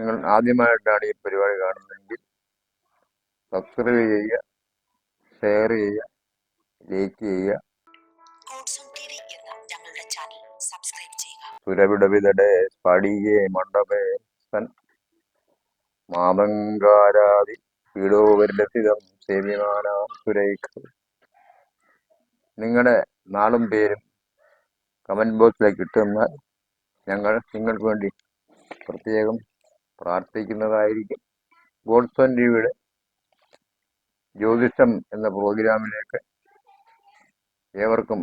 നിങ്ങൾ ആദ്യമായിട്ടാണ് ഈ പരിപാടി കാണുന്നതെങ്കിൽ സബ്സ്ക്രൈബ് ചെയ്യുക ഷെയർ ചെയ്യുക ലൈക്ക് ചെയ്യുക. സുരവിടവിതടെ സ്ഫടികേ മണ്ഡപേ സൻ മാതങ്കാരാതി പീഡോപരിലസിതം സേവ്യമാനാം സുരേഖ. നിങ്ങളുടെ നാളും പേരും കമന്റ് ബോക്സിലേക്ക് ഇട്ടുതന്നാൽ ഞങ്ങൾ നിങ്ങൾക്ക് വേണ്ടി പ്രത്യേകം പ്രാർത്ഥിക്കുന്നതായിരിക്കും. ഗോഡ്സൺ ടിവിയുടെ ജ്യോതിഷം എന്ന പ്രോഗ്രാമിലേക്ക് ഏവർക്കും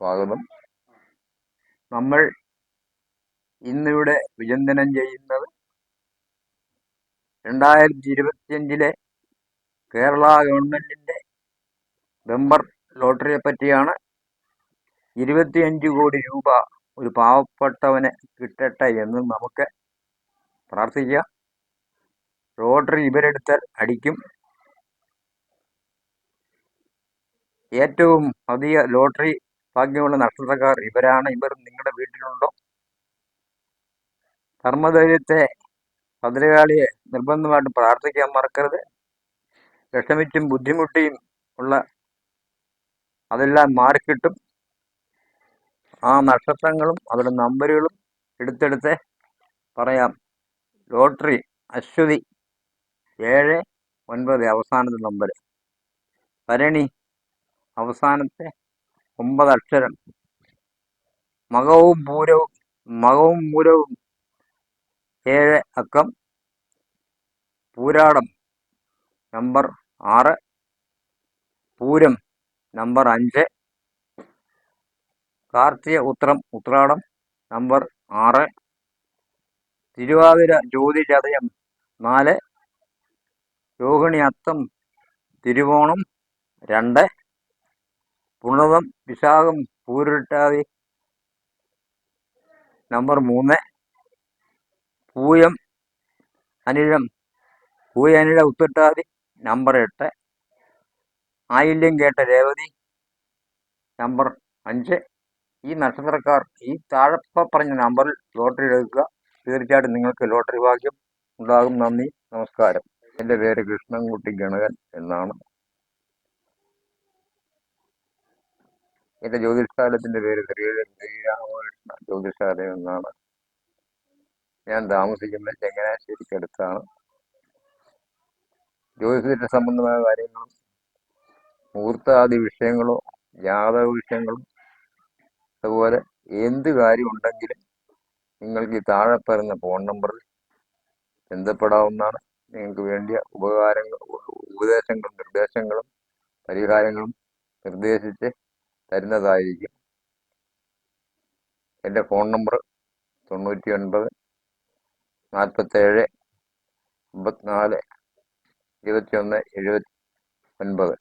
സ്വാഗതം. നമ്മൾ ഇന്നിവിടെ വിചിന്തനം ചെയ്യുന്നത് രണ്ടായിരത്തി ഇരുപത്തിയഞ്ചിലെ കേരള ഗവൺമെന്റിന്റെ മെമ്പർ ലോട്ടറിയെ പറ്റിയാണ് ഇരുപത്തിയഞ്ച് കോടി രൂപ ഒരു പാവപ്പെട്ടവന് കിട്ടട്ടെ എന്ന് നമുക്ക് പ്രാർത്ഥിക്കാം ലോട്ടറി ഇവരെടുത്താൽ അടിക്കും. ഏറ്റവും അധിക ലോട്ടറി ഭാഗ്യമുള്ള നക്ഷത്രക്കാർ ഇവരാണ്. ഇവർ നിങ്ങളുടെ വീട്ടിലുണ്ടോ? ധർമ്മധൈര്യത്തെ ഭദ്രകാളിയെ നിർബന്ധമായിട്ടും പ്രാർത്ഥിക്കാൻ മറക്കരുത്. വിഷമിച്ചും ബുദ്ധിമുട്ടിയും ഉള്ള അതെല്ലാം മാറിക്കിട്ടും. ആ നക്ഷത്രങ്ങളും അവരുടെ നമ്പറുകളും എടുത്തെടുത്ത് പറയാം. ലോട്ടറി അശ്വതി ഏഴ് ഒൻപത് അവസാനത്തെ നമ്പർ ഭരണി അവസാനത്തെ ഒമ്പത് അക്ഷരം. മകവും പൂരവും മകവും പൂരവും. ഏഴ് അക്കം. പൂരാടം നമ്പർ ആറ്. പൂരം നമ്പർ അഞ്ച്. കാർത്തിക ഉത്രം ഉത്രാടം നമ്പർ ആറ്. തിരുവാതിര ജ്യോതി ചതയം നാല്. രോഹിണി അത്തം തിരുവോണം രണ്ട്. പുണതം വിശാഖം പൂരിട്ടാതി നമ്പർ മൂന്ന്. പൂയം അനിഴം പൂയ അനിഴ ഉത്തിട്ടാതി നമ്പർ എട്ട്. ആയില്യം കേട്ട രേവതി നമ്പർ അഞ്ച്. ഈ നക്ഷത്രക്കാർ ഈ താഴെപ്പ പറഞ്ഞ നമ്പറിൽ ലോട്ടറി എടുക്കുക. തീർച്ചയായിട്ടും നിങ്ങൾക്ക് ലോട്ടറി ഭാഗ്യം ഉണ്ടാകും. നന്ദി. നമസ്കാരം. എന്റെ പേര് കൃഷ്ണൻകുട്ടി ഗണകൻ എന്നാണ്. എന്റെ ജ്യോതിഷാലയത്തിന്റെ പേര് ശ്രീരാമകൃഷ്ണ ജ്യോതിഷാലയം എന്നാണ്. ഞാൻ താമസിക്കുന്നത്. ചങ്ങനാശ്ശേരിക്കടുത്താണ് ജ്യോതിഷത്തിന്റെ സംബന്ധമായ കാര്യങ്ങളും മുഹൂർത്താദി വിഷയങ്ങളോ ജാതക വിഷയങ്ങളും അതുപോലെ എന്ത് കാര്യം ഉണ്ടെങ്കിലും നിങ്ങൾക്ക് ഈ താഴെ പറയുന്ന ഫോൺ നമ്പറിൽ ബന്ധപ്പെടാവുന്നതാണ്. നിങ്ങൾക്ക് വേണ്ടിയ ഉപകാരങ്ങൾ ഉപദേശങ്ങളും നിർദ്ദേശങ്ങളും പരിഹാരങ്ങളും നിർദ്ദേശിച്ച് തരുന്നതായിരിക്കും. എന്റെ ഫോൺ നമ്പർ തൊണ്ണൂറ്റി ഒൻപത് നാൽപ്പത്തേഴ് അമ്പത്തിനാല് ഇരുപത്തിയൊന്ന് എഴുപത്തി ഒൻപത്